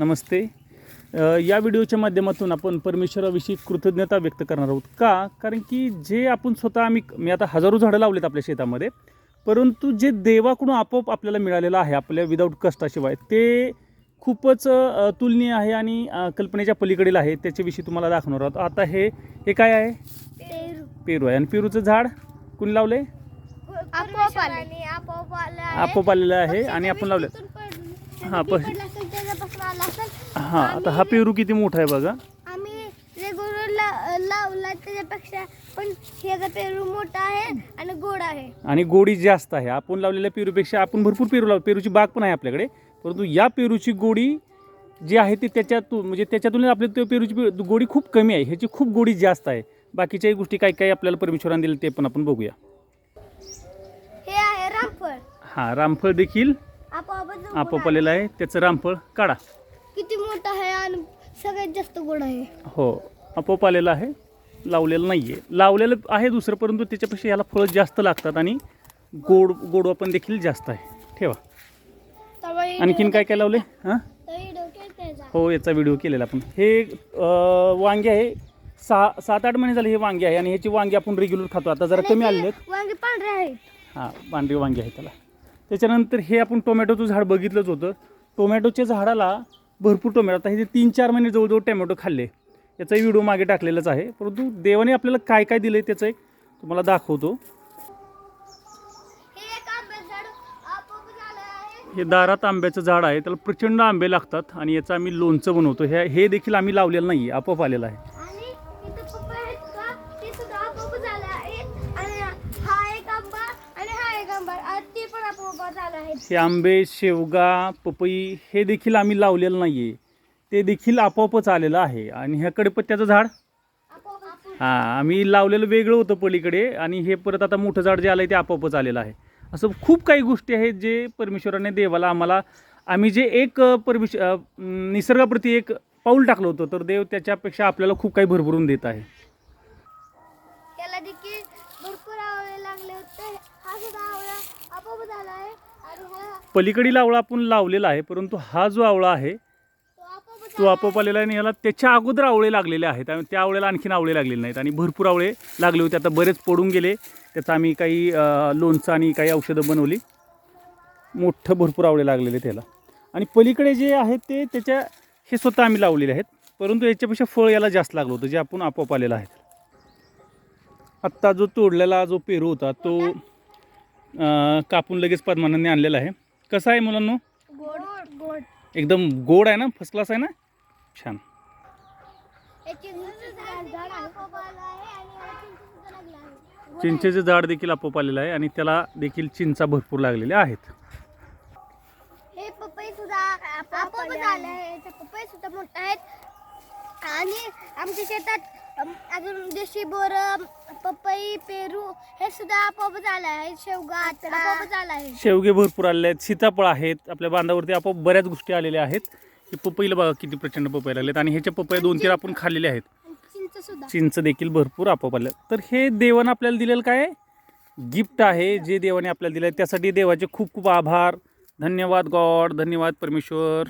नमस्ते. या व्हिडिओच्या माध्यमातून आपण परमेश्वराविषयी कृतज्ञता व्यक्त करणार आहोत. का? कारण की जे आपण स्वतः आम्ही मी आता हजारो झाडं लावलेत आपल्या शेतामध्ये परंतु जे देवाकडून आपोआप आपल्याला मिळालेलं आहे आपल्या विदाऊट कष्टाशिवाय ते खूपच तुलनीय आहे आणि कल्पनेच्या पलीकडील आहे. त्याच्याविषयी तुम्हाला दाखवणार आहोत. आता हे हे काय आहे? पेरू. पेरू आहे. आणि पेरूचं झाड कुणी लावलंय? आपोआप आलेलं आहे आणि आपण लावलं हा, पण- आला असेल, हां आता हा पेरू किती मोठा आहे बघा. आम्ही लावला त्याच्यापेक्षा पण ह्याचा पेरू मोठा आहे आणि गोड आहे. आणि गोडी जास्त आहे. आपण लावलेल्या पेरूपेक्षा आपण भरपूर पेरू लाव पेरूची बाग पण आहे आपल्याकडे. परंतु या पेरूची गोडी जी आहे ती त्याच्यातून म्हणजे त्याच्यातून आपली ते पेरूची पे- गोडी खूप कमी आहे. ह्याची खूप गोडी जास्त आहे. बाकीच्याही गोष्टी काय काय आपल्याला परमेश्वराने दिल्या ते पण आपण बघूया. हे आहे रामफळ. हां रामफळ देखील आपोआपच आपोआप आहे. आलेलं आहे. त्याचं रामफळ काढा. आहे आणि सगळ्यात जास्त गोड आहे. हो आपोआप आलेलं आहे. लावलेलं नाही आहे लावलेलं आहे दुसरं परंतु त्याच्यापेक्षा याला फळं जास्त लागतात आणि गोड गोडवा पण देखील जास्त आहे. ठेवा. आणखीन काय काय लावले? हां. हो याचा व्हिडिओ केलेला आपण. हे वांगे आहे. सहा सात आठ महिने झाले हे वांगे आहे आणि ह्याची वांगे आपण रेग्युलर खातो. आता जरा कमी आलेले आहेत वांगे पांढरे आहेत. हां पांढरी वांगे आहे त्याला. त्याच्यानंतर हे आपण टोमॅटोचं झाड बघितलंच होतं. टोमॅटोच्या झाडाला भरपूर टोमॅटो. आता हे जे तीन चार महिने जवळजवळ टोमॅटो खाल्ले. याचाही व्हिडिओ मागे टाकलेलाच आहे. परंतु देवाने आपल्याला काय काय दिलं आहे त्याचं एक तुम्हाला दाखवतो. हे हे दारात आंब्याचं झाड आहे. त्याला प्रचंड आंबे लागतात आणि याचं आम्ही लोणचं बनवतो. हे हे देखील आम्ही लावलेलं नाही आहे आपोआप आलेलं आहे आणि इथं पप्पा आहेत का ते सुद्धा आपोआप झाले आहेत आणि हा एक आंबा आणि हा एक आंबा आणि ते पण आपोआप झाले आहेत हे आंबे शेवगा पपई हे देखील आम्ही लावलेलं नाही आहे ते देखील आपोआपच आलेलं आहे. आणि ह्या कडपत्त्याचं झाड? हां आम्ही लावलेलं वेगळं होतं पलीकडे. आणि हे परत आता मोठं झाड जे आलं आहे ते आपोआपच आलेलं आहे. असं खूप काही गोष्टी आहेत जे परमेश्वराने देवाला आम्हाला आम्ही जे एक परमेश निसर्गाप्रती एक पाऊल टाकलं होतं तर देव त्याच्यापेक्षा आपल्याला खूप काही भरभरून देत आहे. त्याला देखील भरपूर आवडायला लागले होते. हा सुद्धा आवडा आपोआप झाला आहे. पलीकडील आवळा आपण लावलेला आहे परंतु हा जो आवळा आहे तो आपोआप आलेला आहे आणि याला त्याच्या अगोदर आवळे लागलेले आहेत. आणि त्या आवळ्याला आणखीन आवळे लागलेले नाहीत आणि भरपूर आवळे लागले होते. आता बरेच पडून गेले. त्याचा आम्ही काही लोणचं आणि काही औषधं बनवली. मोठं भरपूर आवळे लागलेले त्याला आणि पलीकडे जे आहेत ते त्याच्या हे स्वतः आम्ही लावलेले आहेत. परंतु याच्यापेक्षा फळ याला जास्त लागलं होतं जे आपण आपोआप आलेलं आहे. आत्ता जो तोडलेला जो पेरू होता तो कापून लगेच पद्मानंदने आणलेला आहे. कसा आहे मुलांनो? गोड. गोड. एकदम गोड आहे ना? फर्स्ट क्लास आहे ना? छान. चिंचेचं झाड झाड आपोआप आलं आहे. आणि याला चिंच सुद्धा लागलं आहे. चिंचेचं झाड देखील आपोआप आलेलं आहे आणि त्याला देखील चिंचा भरपूर लागलेल्या आहेत. हे पपई सुद्धा आपोआप झाले आहे याचे पपई सुद्धा मोठे आहेत. आणि आमच्या शेतात अजून देशी बोर पपई पेरू हे सुद्धा आपोआप झालं आहे. शेवगा आपोआप झाला आहे. शेवगे भरपूर आलेले आहेत. सीताफळ आहेत. आपल्या बांधावरती आपोआप बऱ्याच गोष्टी आलेल्या आहेत. ही पपईला बघा किती प्रचंड पपई लागलेत आणि ह्याच्या पपया दोन तीन आपण खाल्लेले आहेत. चिंच सुद्धा. चिंच देखील भरपूर आपोआप आले. तर हे देवानं आपल्याला दिलेलं काय? गिफ्ट आहे जे देवाने आपल्याला दिलं आहे त्यासाठी देवाचे खूप खूप आभार. धन्यवाद गॉड. धन्यवाद परमेश्वर.